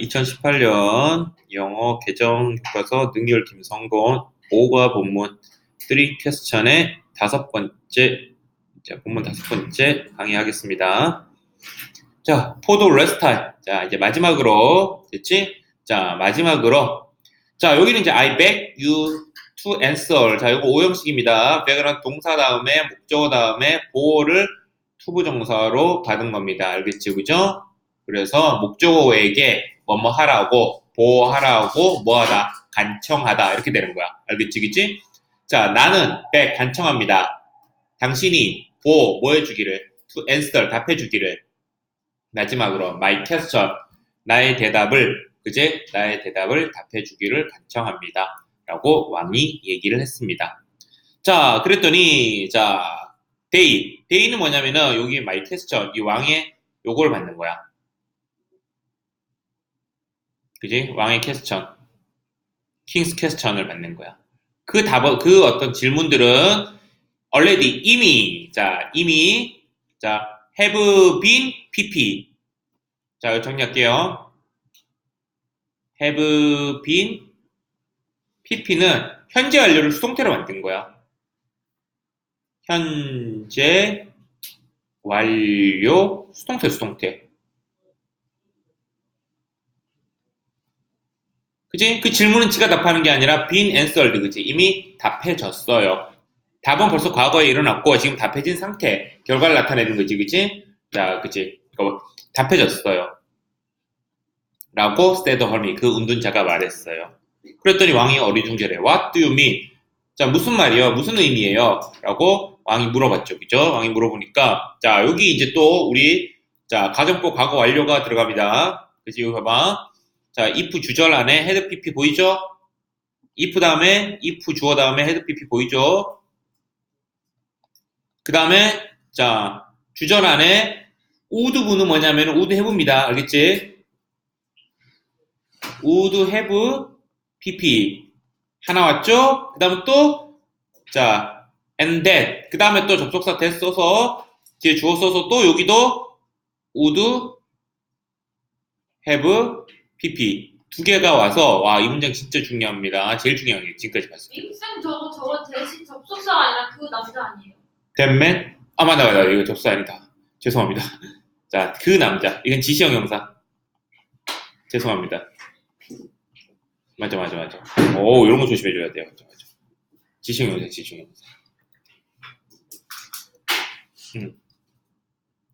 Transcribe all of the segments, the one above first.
2018년 영어 개정 교과서 능률 김성곤 5과 본문 3 퀘스천의 다섯 번째 자, 본문 다섯 번째 강의하겠습니다. 자, 포도 레스타임. 자, 이제 마지막으로 됐지? 자, 마지막으로 자, 여기는 이제 I beg you to answer. 자, 이거 오형식입니다. beg은 동사 다음에 목적어 다음에 보호를 투부정사로 받은 겁니다. 알겠지? 그죠? 그래서 목적어에게 뭐뭐 하라고 보호하라고 뭐하다 간청하다 이렇게 되는 거야. 알겠지? 그치? 자, 나는 백 간청합니다. 당신이 보호 뭐 해주기를 to answer 답해주기를 마지막으로 my question 나의 대답을 그제 나의 대답을 답해주기를 간청합니다. 라고 왕이 얘기를 했습니다. 자, 그랬더니 자, 데이 데이는 뭐냐면은 여기 my question 이 왕의 요걸 받는 거야. 그지? 왕의 퀘스천, 킹스 퀘스천을 받는 거야. 그 답, 그 어떤 질문들은 already 이미, 자, 이미, 자, have been pp. 자, 정리할게요. have been pp는 현재 완료를 수동태로 만든 거야. 현재 완료 수동태 수동태. 그지? 그 질문은 지가 답하는 게 아니라 been answered, 그지? 이미 답해졌어요. 답은 벌써 과거에 일어났고 지금 답해진 상태, 결과를 나타내는 거지, 그지? 자, 그지? 이거 답해졌어요. 라고 herm이 그 운둔자가 말했어요. 그랬더니 왕이 어리둥절해. What do you mean? 자, 무슨 말이요? 무슨 의미예요? 라고 왕이 물어봤죠. 그죠? 왕이 물어보니까 자, 여기 이제 또 우리 자, 가정법 과거 완료가 들어갑니다. 그지? 이거 봐봐. 자, if 주절 안에 head pp 보이죠? if 다음에 if 주어 다음에 head pp 보이죠? 그 다음에 자 주절 안에 would 부는 뭐냐면 would have입니다. 알겠지? would have pp 하나 왔죠? 그 다음에 또자 and that 그 다음에 또 접속사 that 써서 뒤에 주어 써서 또 여기도 would have pp 두 개가 와서 와 이 문장 진짜 중요합니다. 제일 중요한 게 지금까지 봤을 때. 쌤 저거 저거 대신 접속사가 아니라 그 남자 아니에요? 댄맨 아 맞다 맞다 이거 접수 아니다. 죄송합니다. 자 그 남자 이건 지시형 형사. 죄송합니다. 맞아 맞아 맞아. 오 이런 거 조심해줘야 돼요. 맞아 맞아. 지시형 형사 지시형 형사. 음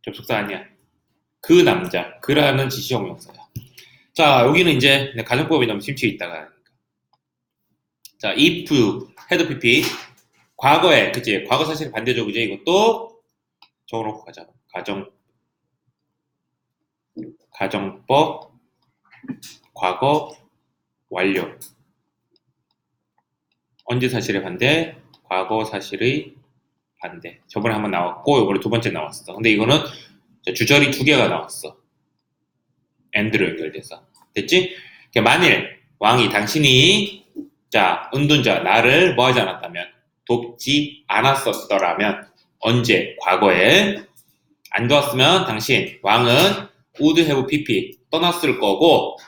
접속사 아니야. 그 남자 그라는 지시형 형사야. 자, 여기는 이제 가정법이 너무 심취해 있다가. 자, if, head pp. 과거에, 그치? 과거 사실 반대죠, 그지? 이것도 적어놓고 가자. 가정, 가정법, 과거, 완료. 언제 사실의 반대? 과거 사실의 반대. 저번에 한번 나왔고, 이번에 두 번째 나왔어. 근데 이거는 주절이 두 개가 나왔어. 엔드로 연결돼서 됐지? 만일 왕이 당신이 자 은둔자 나를 뭐하지 않았다면 돕지 않았었더라면 언제 과거에 안 도왔으면 당신 왕은 would have pp 떠났을 거고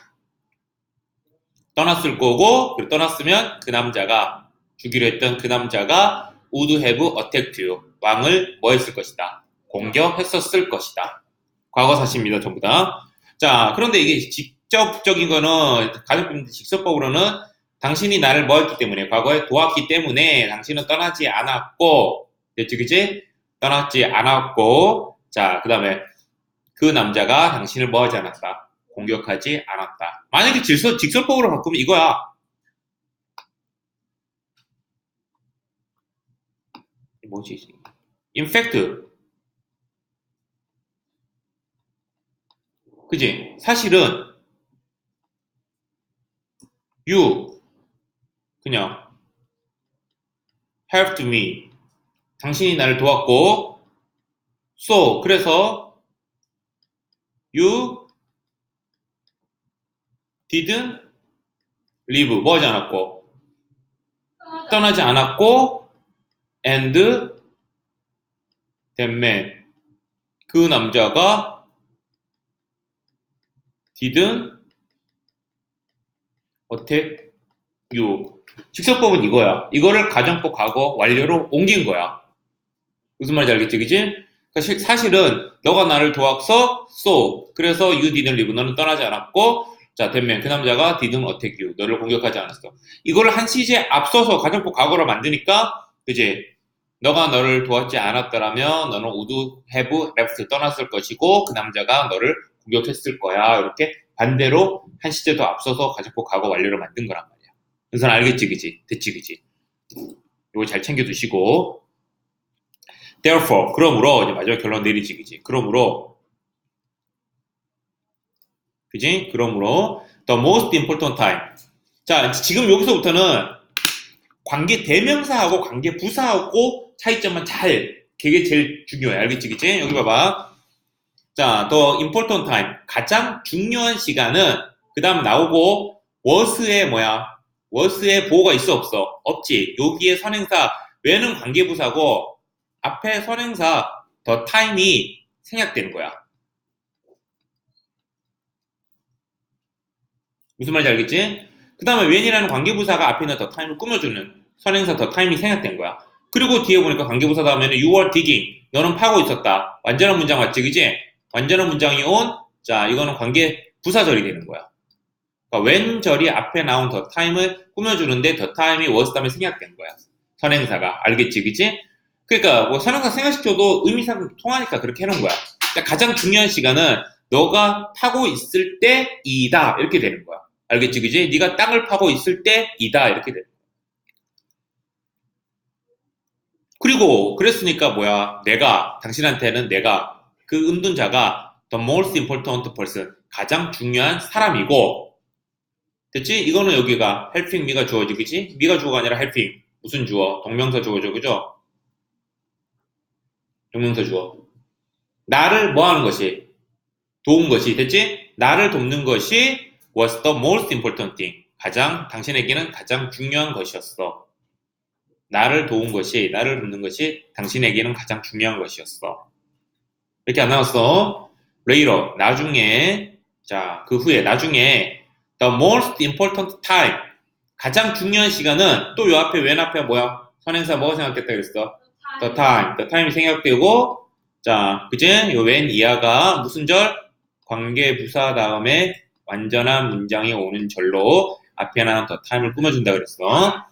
떠났을 거고 그리고 떠났으면 그 남자가 주기로 했던 그 남자가 have attacked you. 왕을 뭐 했을 것이다? 공격했었을 것이다. 과거 사실입니다 전부 다 자, 그런데 이게 직접적인 거는 가족분 직접법으로는 당신이 나를 뭐 했기 때문에 과거에 도왔기 때문에 당신은 떠나지 않았고 됐지 그지? 떠나지 않았고 자, 그 다음에 그 남자가 당신을 뭐 하지 않았다. 공격하지 않았다. 만약에 질서 직설법으로 바꾸면 이거야. 뭐지? In fact, 그지? 사실은 you 그냥 helped me 당신이 나를 도왔고 so 그래서 you didn't leave 뭐 하지 않았고 떠나지 않았고 and that man 그 남자가 didn't attack you. 직설법은 이거야. 이거를 가정법 과거 완료로 옮긴 거야. 무슨 말인지 알겠지, 그지? 그러니까 실- 사실은 너가 나를 도왔어, so. 그래서 you didn't leave. 너는 떠나지 않았고, 자, 된면 그 남자가 didn't attack you. 너를 공격하지 않았어. 이거를 한 시제 앞서서 가정법 과거로 만드니까, 그지? 너가 너를 도왔지 않았더라면 너는 우드 have left 떠났을 것이고 그 남자가 너를 공격했을 거야. 이렇게 반대로 한 시제 더 앞서서 가정법 과거 완료를 만든 거란 말이야. 은선 알겠지, 그지? 됐지, 그지? 이거 잘 챙겨두시고. Therefore, 그러므로 이제 마지막 결론 내리지, 그지? 그러므로 그지? 그러므로 the most important time. 자, 지금 여기서부터는 관계 대명사하고 관계 부사하고 차이점만 잘 그게 제일 중요해. 알겠지, 그지? 여기 봐봐. 자, the important time. 가장 중요한 시간은 그 다음 나오고 was에 뭐야? was에 보호가 있어 없어? 없지. 여기에 선행사 왜는 관계부사고 앞에 선행사 the time이 생략되는 거야. 무슨 말인지 알겠지? 그 다음에 when이라는 관계부사가 앞에 있는 the time을 꾸며주는 선행사 the time이 생략된 거야. 그리고 뒤에 보니까 관계부사 다음에는 you were digging. 너는 파고 있었다. 완전한 문장 맞지, 그지? 완전한 문장이 온, 자, 이거는 관계 부사절이 되는 거야. 그러니까 when 절이 앞에 나온 the time을 꾸며주는데 the time이 was 다음에 생략된 거야. 선행사가. 알겠지, 그지? 그러니까 뭐 선행사 생략시켜도 의미상 통하니까 그렇게 해놓은 거야. 그러니까 가장 중요한 시간은 너가 파고 있을 때이다. 이렇게 되는 거야. 알겠지, 그지? 네가 땅을 파고 있을 때이다. 이렇게 되는 거야. 그리고 그랬으니까 뭐야? 내가 당신한테는 내가 그 은둔자가 the most important person 가장 중요한 사람이고 됐지? 이거는 여기가 helping me가 주어지 그지? me가 주어가 아니라 helping 무슨 주어? 동명사 주어죠 그죠? 동명사 주어 나를 뭐 하는 것이? 도운 것이 됐지? 나를 돕는 것이 was the most important thing 가장 당신에게는 가장 중요한 것이었어 나를 도운 것이 나를 돕는 것이 당신에게는 가장 중요한 것이었어 이렇게 안 나왔어. later 나중에 자 그 후에 나중에 the most important time. 가장 중요한 시간은 또 요 앞에 왼 앞에 뭐야? 선행사 뭐가 생각됐다 그랬어? the time. the time이 생각되고 자 그제 요 왼 이하가 무슨 절? 관계 부사 다음에 완전한 문장이 오는 절로 앞에 나온 the time을 꾸며준다 그랬어.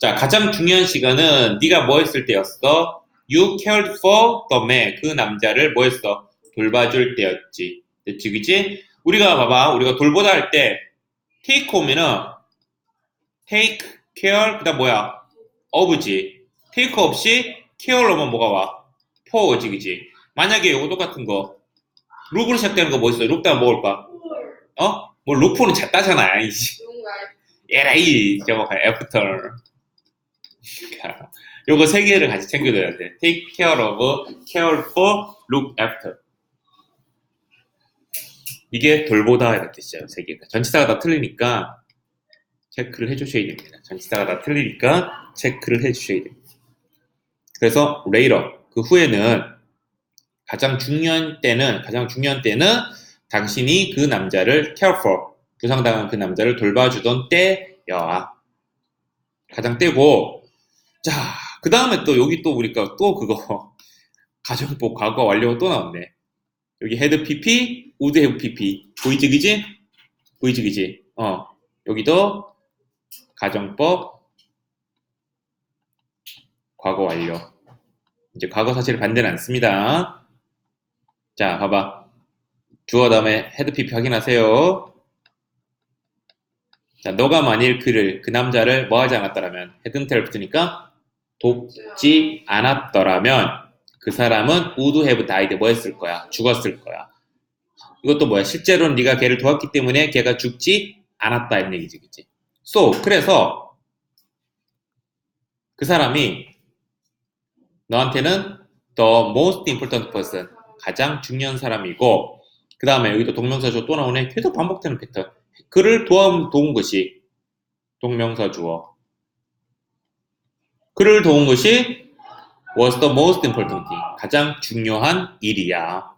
자 가장 중요한 시간은 네가 뭐 했을 때였어 You cared for the man. 그 남자를 뭐 했어? 돌봐줄 때였지. 됐지, 그지? 우리가 봐봐. 우리가 돌보다 할 때, take home에는 take care, 그 다음 뭐야? of지. take 없이 care로 면 뭐가 와? for지, 그지? 만약에 이거 똑같은 거, look으로 시작되는 거 뭐 있어? look 다음 뭐 올까? 어? 뭐 look는 잤다잖아. 에라이, 저거, after. 요거 세 개를 같이 챙겨줘야 돼. Take care of, care for, look after. 이게 돌보다 이런 뜻이에요. 세 개가. 전치사가 다 틀리니까 체크를 해주셔야 됩니다. 전치사가 다 틀리니까 체크를 해주셔야 됩니다. 그래서 later 그 후에는 가장 중요한 때는 가장 중요한 때는 당신이 그 남자를 care for 부상당한 그 남자를 돌봐주던 때여야 가장 때고 자 그 다음에 또 여기 또 우리가 또 그거 가정법 과거 완료가 또 나왔네. 여기 헤드 PP, 우드 헤드 PP 보이지 그지? 보이지 그지? 어 여기도 가정법 과거 완료. 이제 과거 사실을 반대는 안 씁니다. 자 봐봐 주어 다음에 헤드 PP 확인하세요. 자 너가 만일 그를 그 남자를 뭐 하지 않았더라면 헤드는 붙으니까 돕지 않았더라면 그 사람은 would have died 뭐 했을 거야? 죽었을 거야. 이것도 뭐야? 실제로는 네가 걔를 도왔기 때문에 걔가 죽지 않았다 이런 얘기지, 그치? So 그래서 그 사람이 너한테는 the most important person 가장 중요한 사람이고 그 다음에 여기도 동명사 주어 또 나오네. 계속 반복되는 패턴. 그를 도움 도운 것이 동명사 주어. 그를 도운 것이 was the most important thing. 가장 중요한 일이야.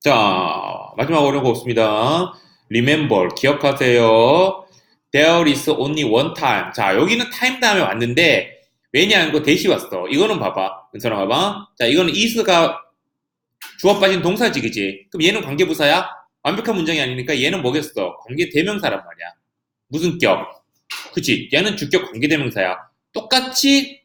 자, 마지막 어려운 거 없습니다. remember 기억하세요. There is only one time. 자, 여기는 time 다음에 왔는데 왜냐 이거 대시 왔어. 이거는 봐봐. 은선아 봐봐. 자, 이거는 is가 주어 빠진 동사지, 그지? 그럼 얘는 관계부사야? 완벽한 문장이 아니니까 얘는 뭐겠어? 관계 대명사란 말이야. 무슨 격? 그치? 얘는 주격 관계대명사야. 똑같이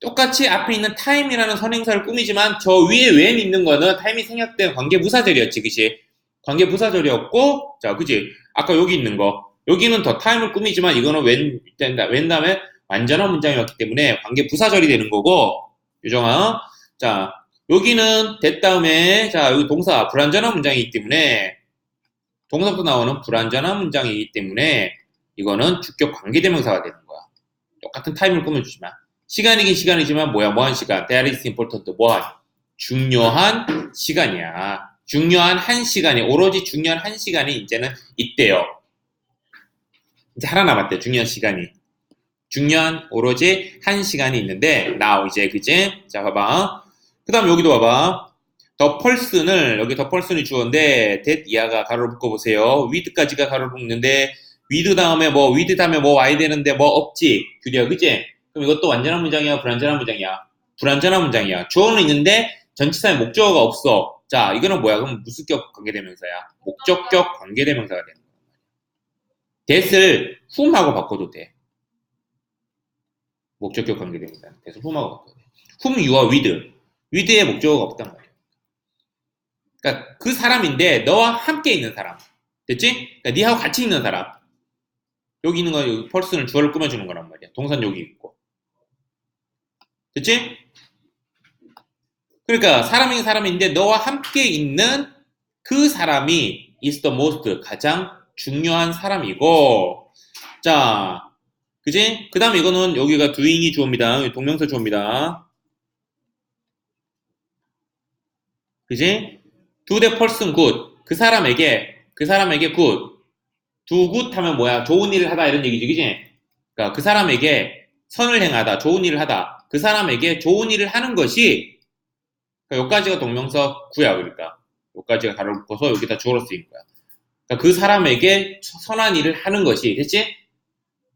똑같이 앞에 있는 time이라는 선행사를 꾸미지만 저 위에 when 있는 거는 time이 생략된 관계 부사절이었지, 그치? 관계 부사절이었고, 자, 그치? 아까 여기 있는 거. 여기는 더 time을 꾸미지만 이거는 when, when 다음에 완전한 문장이었기 때문에 관계 부사절이 되는 거고, 유정아. 자, 여기는 that 다음에, 자, 여기 동사, 불완전한 문장이기 때문에, 동사부터 나오는 불완전한 문장이기 때문에, 이거는 주격 관계대명사가 되는 거야. 똑같은 타임을 꾸며주지만. 시간이긴 시간이지만 뭐야? 뭐한 시간? That is important. 뭐한? 중요한 시간이야. 중요한 한 시간이, 오로지 중요한 한 시간이 이제는 있대요. 이제 하나 남았대, 중요한 시간이. 중요한 오로지 한 시간이 있는데, now 이제, 그지? 자, 봐봐. 그 다음 여기도 봐봐. 더 펄슨을, 여기 더 펄슨이 주어인데, that 이하가 가로를 묶어보세요. with까지가 가로를 묶는데, with 다음에 뭐, with 다음에 뭐 와야 되는데 뭐 없지? 규리야, 그지? 그럼 이것도 완전한 문장이야, 불완전한 문장이야? 불완전한 문장이야. 주어는 있는데, 전치사에 목적어가 없어. 자, 이거는 뭐야? 그럼 무수격 관계대명사야. 목적격 관계대명사가 되는 거야. that을 whom하고 바꿔도 돼. 목적격 관계대명사. that을 whom하고 바꿔도 돼. whom, you와 with. with의 목적어가 없단 말이야. 그러니까 그 사람인데 너와 함께 있는 사람. 됐지? 그러니까 니하고 같이 있는 사람. 여기 있는 거 여기 펄슨을 주어를 꾸며주는 거란 말이야. 동산 여기 있고. 됐지? 그러니까 사람이 사람인데 너와 함께 있는 그 사람이 is the most 가장 중요한 사람이고 자 그지? 그 다음에 이거는 여기가 doing이 주어입니다. 동명사 주어입니다. 그지? do the person good 그 사람에게 그 사람에게 good good 하면 뭐야? 좋은 일을 하다 이런 얘기지 그지? 그러니까 그 사람에게 선을 행하다 좋은 일을 하다 그 사람에게 좋은 일을 하는 것이 그러니까 여기까지가 동명사 구야 그러니까 여기까지가 가로 묶어서 여기다 주어로 쓰인 거야. 그러니까 그 사람에게 선한 일을 하는 것이 됐지?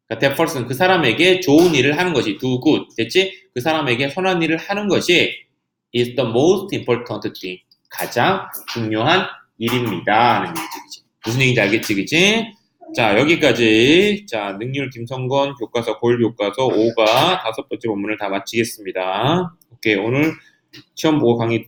그러니까 that 그 사람에게 좋은 일을 하는 것이 do 됐지? 그 사람에게 선한 일을 하는 것이 is the most important thing 가장 중요한 일입니다 하는 얘기지 그치? 무슨 얘기인지 알겠지 그치? 자 여기까지 자 능률 김성건 교과서 고일 교과서 5가 다섯 번째 본문을 다 마치겠습니다. 오케이 오늘 시험 보고 강의